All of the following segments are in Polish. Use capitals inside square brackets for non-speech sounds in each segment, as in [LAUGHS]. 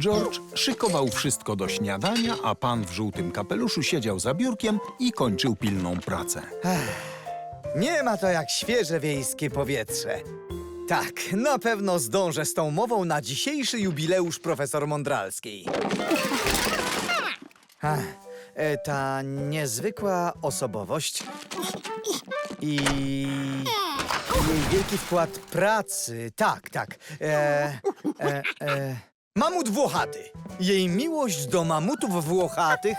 George szykował wszystko do śniadania, a pan w żółtym kapeluszu siedział za biurkiem i kończył pilną pracę. Nie ma to jak świeże wiejskie powietrze. Tak, na pewno zdążę z tą mową na dzisiejszy jubileusz profesor Mądralskiej. Ach, e, ta niezwykła osobowość i jej wielki wkład pracy. Tak, tak. E, e, e, mamut Włochaty. Jej miłość do mamutów włochatych.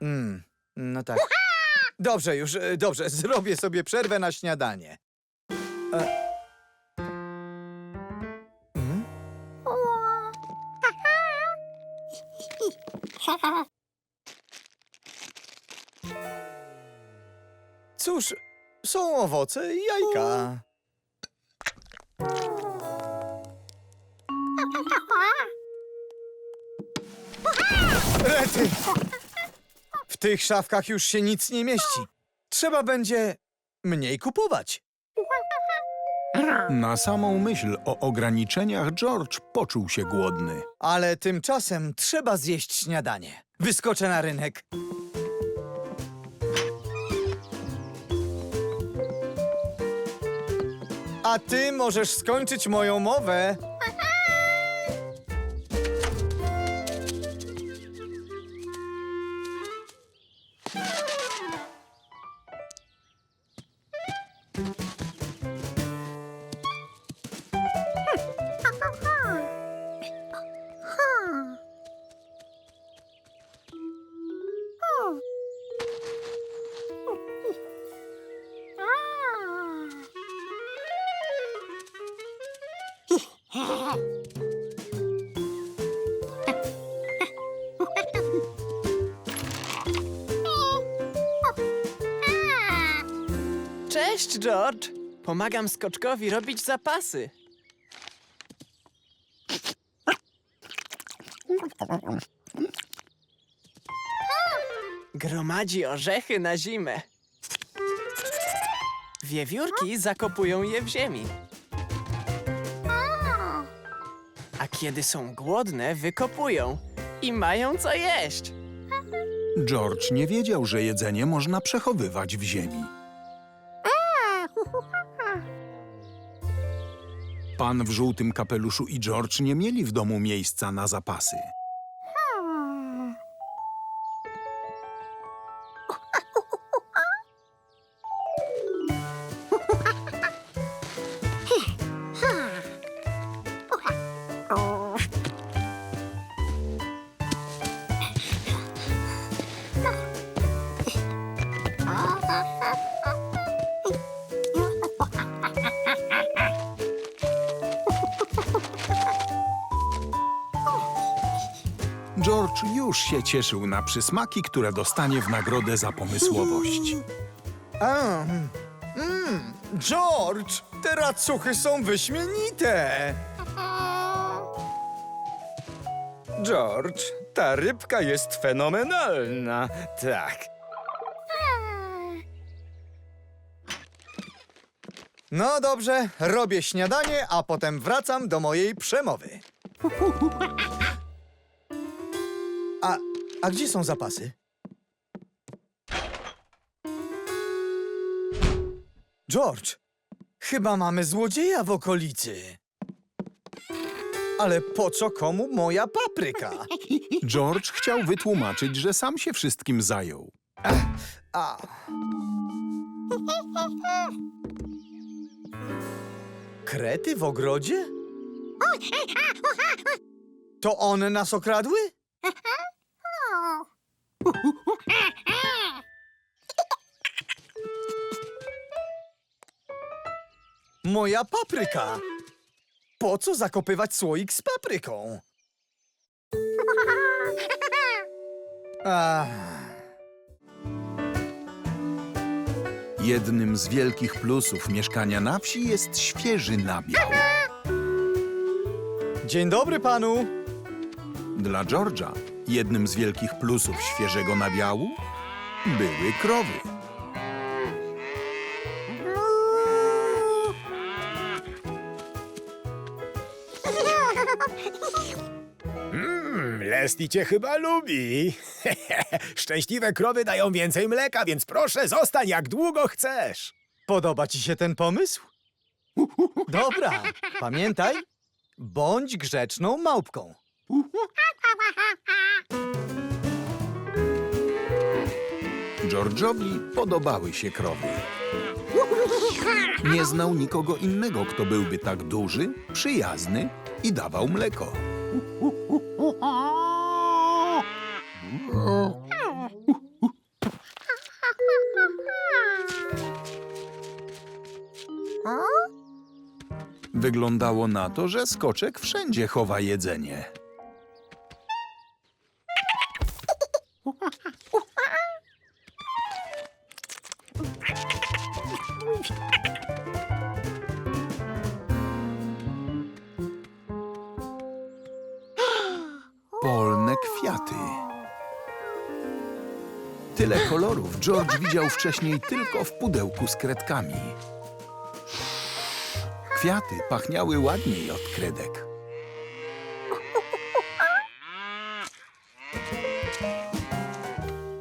Mm, no tak. Dobrze już, e, dobrze. [LAUGHS] Zrobię sobie przerwę na śniadanie. E. Mhm. [LAUGHS] Cóż, są owoce i jajka. Rety! W tych szafkach już się nic nie mieści. Trzeba będzie mniej kupować. Na samą myśl o ograniczeniach George poczuł się głodny. Ale tymczasem trzeba zjeść śniadanie. Wyskoczę na rynek. A ty możesz skończyć moją mowę. Cześć, George! Pomagam skoczkowi robić zapasy. Gromadzi orzechy na zimę. Wiewiórki zakopują je w ziemi. A kiedy są głodne, wykopują i mają co jeść. George nie wiedział, że jedzenie można przechowywać w ziemi. Pan w żółtym kapeluszu i George nie mieli w domu miejsca na zapasy. Cieszył na przysmaki, które dostanie w nagrodę za pomysłowość. Mm, George, te racuchy są wyśmienite. George, ta rybka jest fenomenalna. Tak. No dobrze, robię śniadanie, a potem wracam do mojej przemowy. [LAUGHS] A, gdzie są zapasy? George, chyba mamy złodzieja w okolicy. Ale po co komu moja papryka? George chciał wytłumaczyć, że sam się wszystkim zajął. A. Krety w ogrodzie? To one nas okradły? Moja papryka! Po co zakopywać słoik z papryką? Ach. Jednym z wielkich plusów mieszkania na wsi jest świeży nabiał. Dzień dobry panu! Dla George'a jednym z wielkich plusów świeżego nabiału były krowy. Mmm, Leslie cię chyba lubi. [LAUGHS] Szczęśliwe krowy dają więcej mleka, więc proszę, zostań jak długo chcesz. Podoba ci się ten pomysł? Dobra, pamiętaj, bądź grzeczną małpką. George'owi podobały się krowy. Nie znał nikogo innego, kto byłby tak duży, przyjazny i dawał mleko. Wyglądało na to, że skoczek wszędzie chowa jedzenie. George widział wcześniej tylko w pudełku z kredkami. Kwiaty pachniały ładniej od kredek.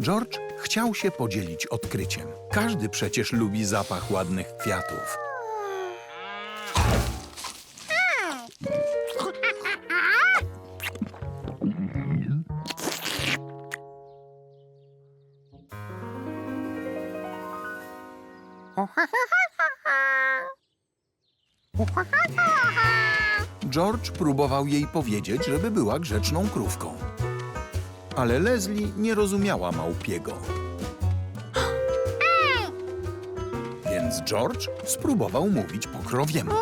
George chciał się podzielić odkryciem. Każdy przecież lubi zapach ładnych kwiatów. George próbował jej powiedzieć, żeby była grzeczną krówką. Ale Leslie nie rozumiała małpiego. Więc George spróbował mówić po krowiemu.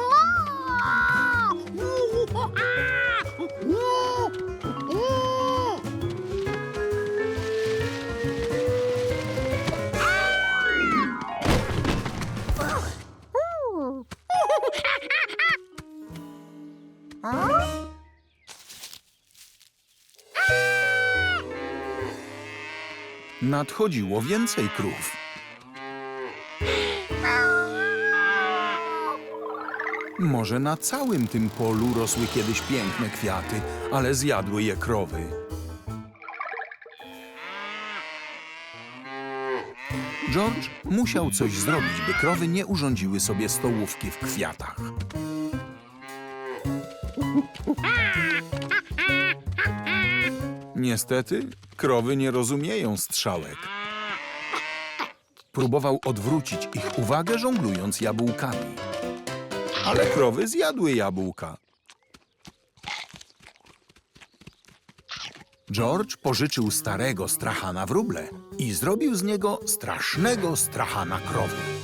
Nadchodziło więcej krów. Może na całym tym polu rosły kiedyś piękne kwiaty, ale zjadły je krowy. George musiał coś zrobić, by krowy nie urządziły sobie stołówki w kwiatach. Niestety, krowy nie rozumieją strzałek. Próbował odwrócić ich uwagę, żonglując jabłkami. Ale krowy zjadły jabłka. George pożyczył starego strachana wróble i zrobił z niego strasznego strachana krowy.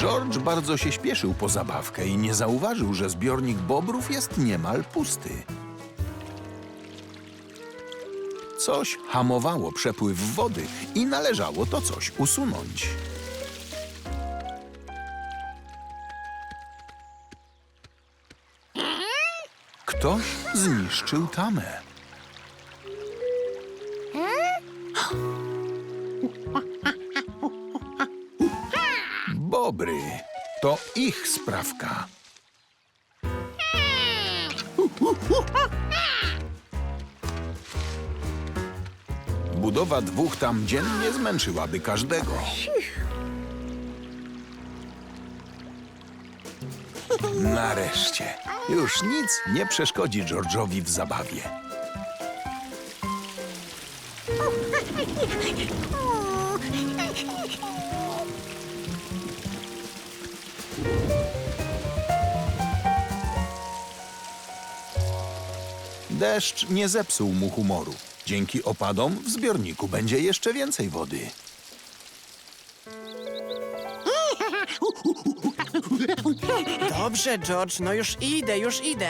George bardzo się śpieszył po zabawkę i nie zauważył, że zbiornik bobrów jest niemal pusty. Coś hamowało przepływ wody i należało to coś usunąć. Ktoś zniszczył tamę. Bobry. To ich sprawka. Budowa dwóch tam dziennie zmęczyłaby każdego. Nareszcie. Już nic nie przeszkodzi George'owi w zabawie. Deszcz nie zepsuł mu humoru. Dzięki opadom w zbiorniku będzie jeszcze więcej wody. Dobrze, George, no już idę, już idę.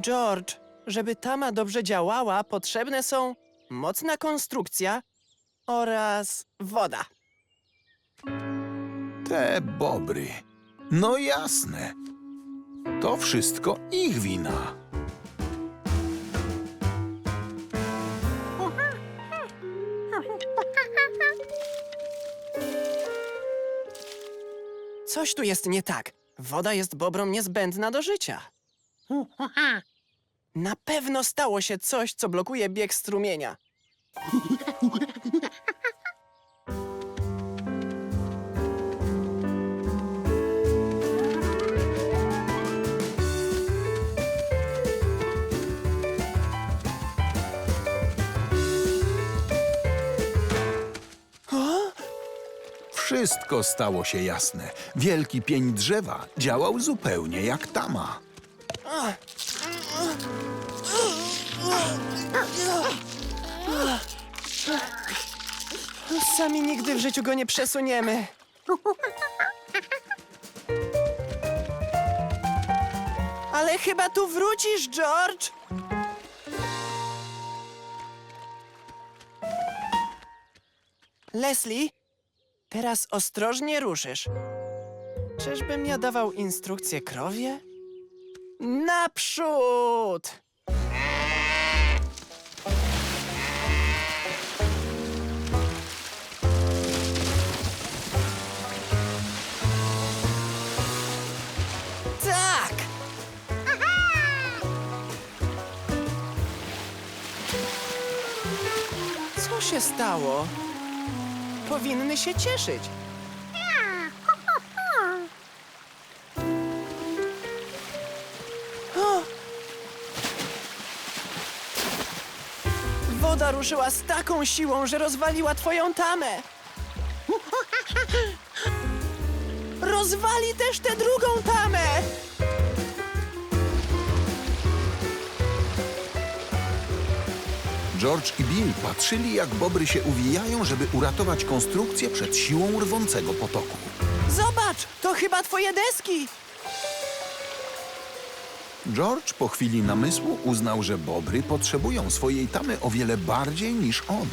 George, żeby tama dobrze działała, potrzebne są mocna konstrukcja oraz woda. Te bobry. No jasne. To wszystko ich wina. Coś tu jest nie tak. Woda jest bobrom niezbędna do życia. Na pewno stało się coś, co blokuje bieg strumienia. [LAUGHS] Wszystko stało się jasne. Wielki pień drzewa działał zupełnie jak tama. Sami nigdy w życiu go nie przesuniemy. Ale chyba tu wrócisz, George! Leslie, teraz ostrożnie ruszysz. Czyżbym ja dawał instrukcję krowie? Naprzód! Tak! Co się stało? Powinny się cieszyć. O! Woda ruszyła z taką siłą, że rozwaliła twoją tamę. Rozwali też tę drugą tamę! George i Bill patrzyli, jak bobry się uwijają, żeby uratować konstrukcję przed siłą rwącego potoku. Zobacz, to chyba twoje deski! George po chwili namysłu uznał, że bobry potrzebują swojej tamy o wiele bardziej niż on.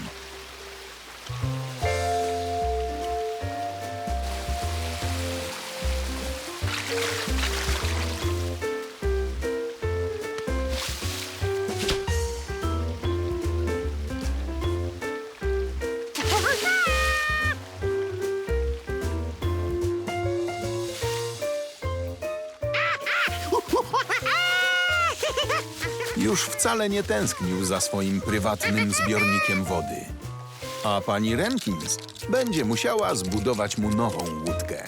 Wcale nie tęsknił za swoim prywatnym zbiornikiem wody. A pani Renkins będzie musiała zbudować mu nową łódkę.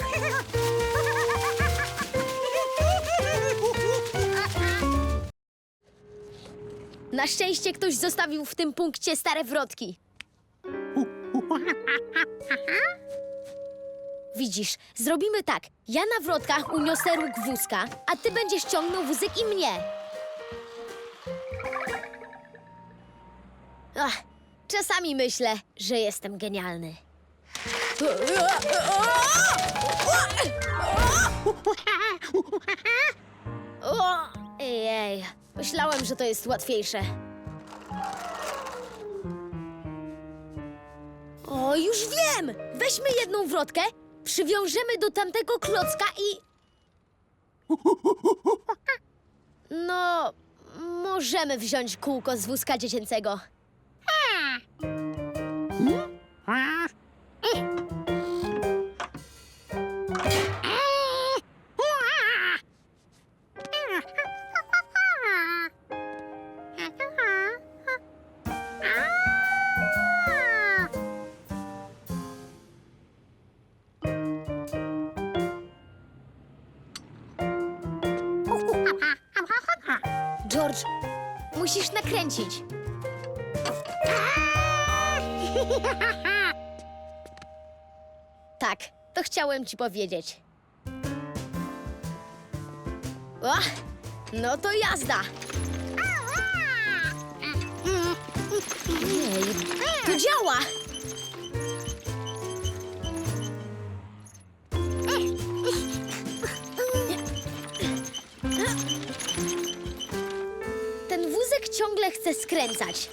Na szczęście ktoś zostawił w tym punkcie stare wrotki. Widzisz, zrobimy tak. Ja na wrotkach uniosę róg wózka, a ty będziesz ciągnął wózek i mnie. Ach, czasami myślę, że jestem genialny. Ejej, myślałem, że to jest łatwiejsze. O, już wiem! Weźmy jedną wrotkę, przywiążemy do tamtego klocka i... No, możemy wziąć kółko z wózka dziecięcego. George, musisz nakręcić. Tak, to chciałem ci powiedzieć. O, no to jazda. Jej, to działa. Ten wózek ciągle chce skręcać.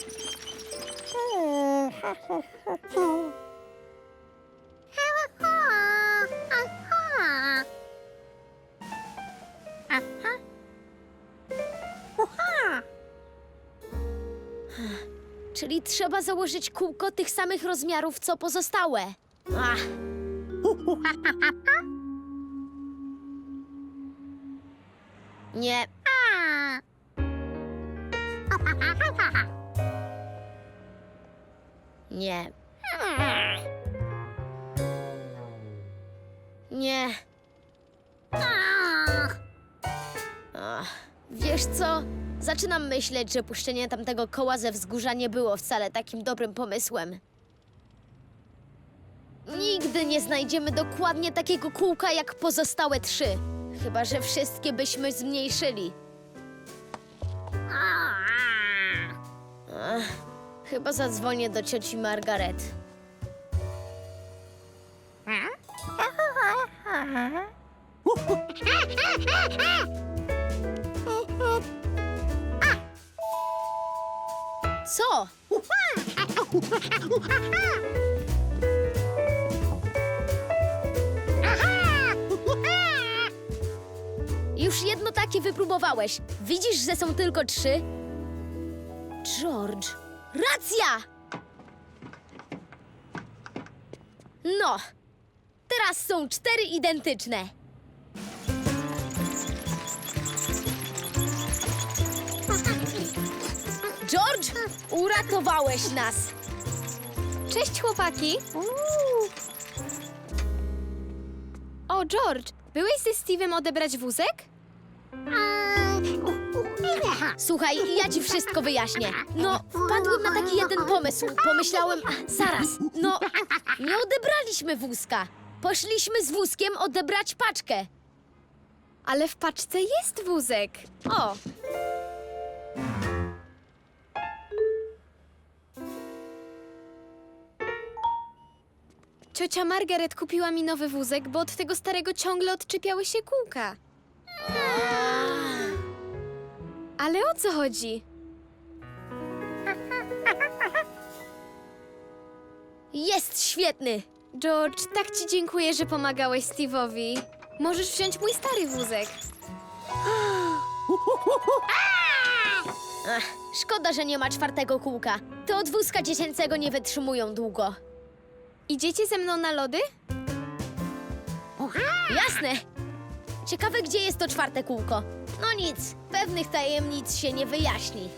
Trzeba założyć kółko tych samych rozmiarów, co pozostałe. Ach. [LAUGHS] Nie. [LAUGHS] Nie. [LAUGHS] Nie. Ach, wiesz co? Zaczynam myśleć, że puszczenie tamtego koła ze wzgórza nie było wcale takim dobrym pomysłem. Nigdy nie znajdziemy dokładnie takiego kółka jak pozostałe trzy. Chyba, że wszystkie byśmy zmniejszyli. Ach, chyba zadzwonię do cioci Margaret. Co? Już jedno takie wypróbowałeś. Widzisz, że są tylko trzy? George, racja! No, teraz są cztery identyczne. Uratowałeś nas. Cześć, chłopaki! O, George, byłeś ze Steve'em odebrać wózek? Słuchaj, ja ci wszystko wyjaśnię. No, wpadłem na taki jeden pomysł. Pomyślałem, zaraz, no, nie odebraliśmy wózka. Poszliśmy z wózkiem odebrać paczkę. Ale w paczce jest wózek. O, Ciocia Margaret kupiła mi nowy wózek, bo od tego starego ciągle odczepiały się kółka. Ale o co chodzi? Jest świetny. George, tak ci dziękuję, że pomagałeś Steve'owi. Możesz wziąć mój stary wózek. Ach, szkoda, że nie ma czwartego kółka. Te od wózka dziecięcego nie wytrzymują długo. Idziecie ze mną na lody? Jasne! Ciekawe, gdzie jest to czwarte kółko. No nic, pewnych tajemnic się nie wyjaśni.